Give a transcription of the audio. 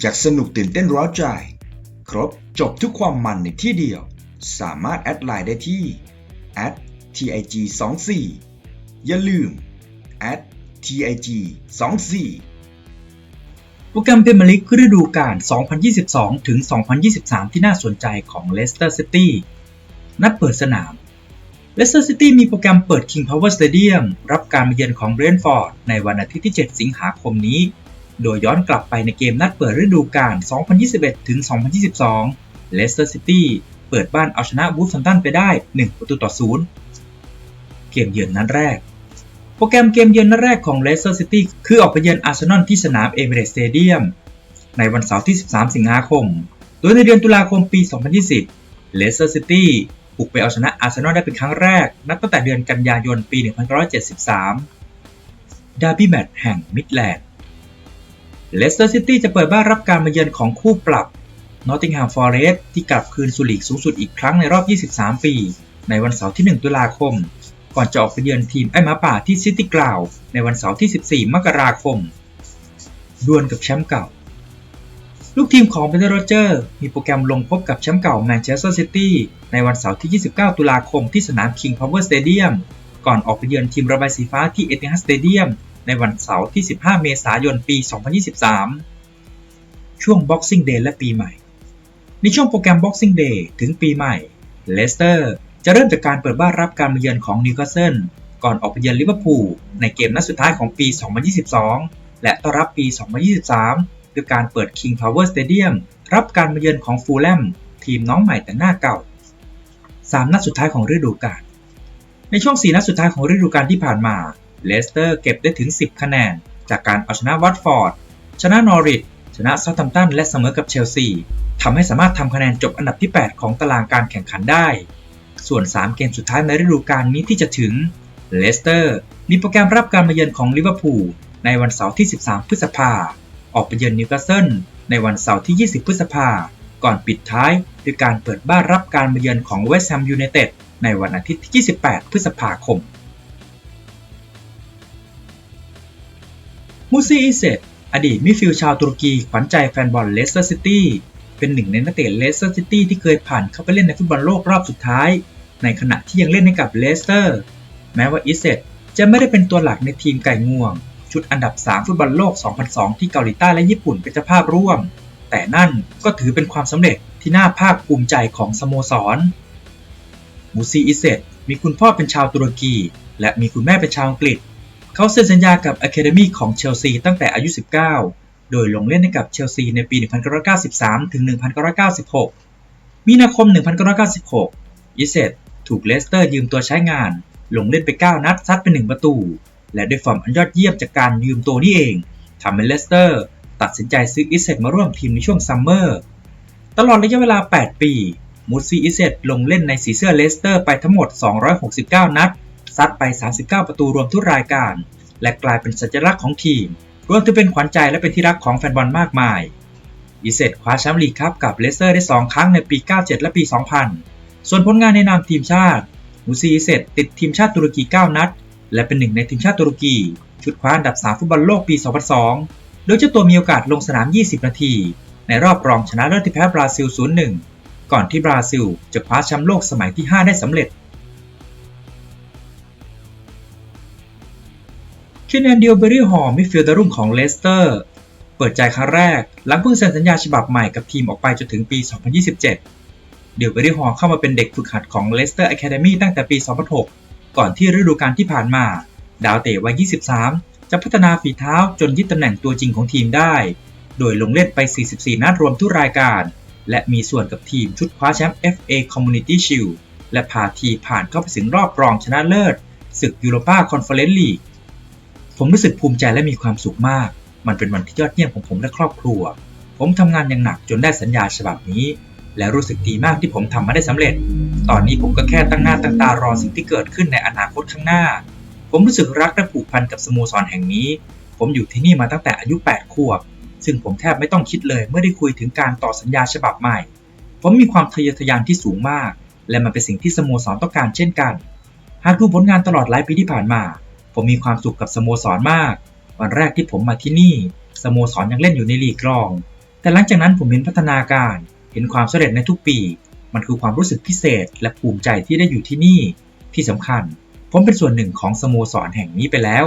อยากสนุกตื่นเต้นร้าวใจ ครบจบทุกความมันในที่เดียว สามารถแอดไลน์ได้ที่ @tig 2 4 อย่าลืม @tig 2 4 โปรแกรมเปมลีกฤดูกาล 2022 ถึง 2023 ที่น่าสนใจของเลสเตอร์ซิตี้นัดเปิดสนามเลสเตอร์ซิตี้มีโปรแกรมเปิด King Power Stadium รับการมาเยือนของเบรนฟอร์ดในวันอาทิตย์ที่ 7 สิงหาคมนี้ โดยย้อนกลับไปในเกมนัดเปิดฤดูกาล 2021 ถึง 2022 เลสเตอร์ซิตี้เปิดบ้านเอาชนะบูฟซัมตันไปได้ 1 ประตูต่อ 0 เกมเยือนนัดแรก โปรแกรมเกมเยือนนัดแรกของเลสเตอร์ซิตี้คือออกไปเยือนอาร์เซนอลที่สนามเอเมเรสสเตเดียมในวันเสาร์ที่ 13 สิงหาคม โดยในเดือนตุลาคมปี 2020 เลสเตอร์ซิตี้บุกไปเอาชนะอาร์เซนอลได้เป็นครั้งแรก นับตั้งแต่เดือนกันยายนปี 1973 ดาร์บี้แมตช์แห่งมิดแลนด์ เลสเตอร์ซิตี้จะเปิดบ้านรับการมาเยือนของคู่ปรับนอตติงแฮมฟอร์เรสต์ที่กลับคืนสู่ลีกสูงสุดอีกครั้งในรอบ 23 ปี ในวันเสาร์ที่ 1 ตุลาคม ก่อนจะออกไปเยือนทีมไอ้หมาป่าที่ซิตี้กราว ในวันเสาร์ที่ 14 มกราคม ดวลกับแชมป์เก่า ลูกทีมของเบนเดอร์โรเจอร์มีโปรแกรมลงพบกับแชมป์เก่าแมนเชสเตอร์ซิตี้ในวันเสาร์ที่ 29 ตุลาคมที่สนาม King Power Stadium ก่อนออกไปเยือนทีมระบายสีฟ้าที่เอติฮัดสเตเดียม ในวันเสาร์ที่ 15 เมษายน ปี 2023 ช่วง Boxing Day และปีใหม่ ในช่วงโปรแกรม Boxing Day ถึงปีใหม่ เลสเตอร์จะเริ่มจากการเปิดบ้านรับการมาเยือนของนิวคาสเซิลก่อนออกไปเยือนลิเวอร์พูลในเกมนัดสุดท้ายของปี 2022 และต้อนรับปี 2023 ด้วยการเปิด King Power Stadium รับการมาเยือนของฟูลแลมทีมน้องใหม่แต่หน้าเก่า 3 นัดสุดท้ายของฤดูกาลในช่วง 4 นัดสุดท้ายของฤดูกาลที่ผ่านมา เลสเตอร์เก็บได้ถึง 10 คะแนน จากการเอาชนะวัตฟอร์ด ชนะนอริทชนะซาทัมตันและเสมอกับเชลซีทำให้สามารถทำคะแนนจบอันดับที่ 8 ของตารางการแข่งขันได้ ส่วน 3 เกมสุดท้ายในฤดูกาลนี้ที่จะถึงเลสเตอร์มีโปรแกรมรับการมาเยือนของลิเวอร์พูลในวันเสาร์ที่ 13 พฤษภา ออกไปเยือนนิวคาสเซิลในวันเสาร์ที่ 20 พฤษภา ก่อนปิดท้ายด้วยการเปิดบ้านรับการมาเยือนของเวสต์แฮมยูไนเต็ดในวันอาทิตย์ที่ 28 พฤษภาคม มูซีอิเซตอดีตมิดฟิลด์ชาวตุรกีขวัญใจแฟนบอลเลสเตอร์ซิตี้เป็นหนึ่งในนักเตะเลสเตอร์ซิตี้ที่เคยผ่านเข้าไปเล่นในฟุตบอลโลกรอบสุดท้าย ในขณะที่ยังเล่นให้กับเลสเตอร์ แม้ว่าอิเซตจะไม่ได้เป็นตัวหลักในทีมไก่งวง ชุดอันดับ 3 ฟุตบอลโลก 2002 ที่เกาหลีใต้และญี่ปุ่นเป็นเจ้าภาพร่วม แต่นั่นก็ถือเป็นความสำเร็จที่น่าภาคภูมิใจของสโมสร มูซีอิเซตมีคุณพ่อเป็นชาวตุรกี และมีคุณแม่เป็นชาวอังกฤษ เขาเซ็นสัญญากับอะคาเดมีของเชลซีตั้งแต่อายุ 19 โดยลงเล่นให้กับเชลซีในปี 1993 ถึง 1996 มีนาคม 1996 อิเซตถูกเลสเตอร์ยืมตัวใช้งาน ลงเล่นไป 9 นัดซัดไป 1 ประตู และด้วยฟอร์มอันยอดเยี่ยมจากการยืมตัวนี่เองทำให้เลสเตอร์ตัดสินใจซื้ออิเซตมาร่วมทีมในช่วงซัมเมอร์ ตลอดระยะเวลา 8 ปีมูซีอิเซตลงเล่นในสีเสื้อเลสเตอร์ไปทั้งหมด 269 นัด ซัดไป 39 ประตูรวมทุกรายการ และกลายเป็นสัญลักษณ์ของทีม รวมถึงเป็นขวัญใจและเป็นที่รักของแฟนบอลมากมายอิเซตคว้าแชมป์ลีกครับกับเลสเตอร์ได้ 2 ครั้งในปี 97 และปี 2000 ส่วนผลงานในนามทีมชาติมูซีอิเซตติดทีมชาติตุรกี 9 นัด และเป็นหนึ่งในทีมชาติตุรกี ชุดคว้าอันดับ 3 ฟุตบอลโลกปี 2002 โดยเจ้าตัวมีโอกาสลงสนาม 20 นาที ในรอบรองชนะเลิศที่แพ้บราซิล 0-1 ก่อนที่บราซิลจะคว้าแชมป์โลกสมัยที่ 5 ได้สำเร็จ เคนแอนเดียเบอรี่ฮอลมิดฟิลด์รุ่งของเลสเตอร์ เปิดใจครั้งแรก หลังเพิ่งเซ็นสัญญาฉบับใหม่กับทีมออกไปจนถึงปี 2027 เดียวเบอรี่ฮอลเข้ามาเป็นเด็กฝึกหัดของเลสเตอร์อะคาเดมีตั้งแต่ปี 2006 ก่อนที่ฤดูกาลที่ผ่านมา ดาวเตะวัย 23 จะพัฒนาฝีเท้าจนยึดตำแหน่งตัวจริงของทีมได้ โดยลงเล่นไป 44 นัดรวมทุกรายการ และมีส่วนกับทีมชุดคว้าแชมป์ FA Community Shield และพาทีมผ่านเข้าไปถึงรอบรองชนะเลิศศึกยูโรปาคอนเฟอเรนซ์ลีก ผมรู้สึกภูมิใจและมีความสุขมาก มันเป็นวันที่ยอดเยี่ยมของผมและครอบครัว ผมทำงานอย่างหนักจนได้สัญญาฉบับนี้ และรู้สึกดีมากที่ผมทำมาได้สำเร็จ ตอนนี้ผมก็แค่ตั้งหน้าตั้งตารอสิ่งที่เกิดขึ้นในอนาคตข้างหน้า ผมรู้สึกรักและผูกพันกับสโมสรแห่งนี้ ผมอยู่ที่นี่มาตั้งแต่อายุ 8 ขวบ ซึ่งผมแทบไม่ต้องคิดเลยเมื่อได้คุยถึงการต่อสัญญาฉบับใหม่ ผมมีความทะเยอทะยานที่สูงมาก และมันเป็นสิ่งที่สโมสรต้องการเช่นกัน หากดูผลงานตลอดหลายปีที่ผ่านมา ผมมีความสุขกับสโมสรมาก วันแรกที่ผมมาที่นี่ สโมสรยังเล่นอยู่ในลีกรอง แต่หลังจากนั้นผมเห็นพัฒนาการ เห็นความสำเร็จในทุกปี มันคือความรู้สึกพิเศษ และภูมิใจที่ได้อยู่ที่นี่ ที่สำคัญ ผมเป็นส่วนหนึ่งของสโมสรแห่งนี้ไปแล้ว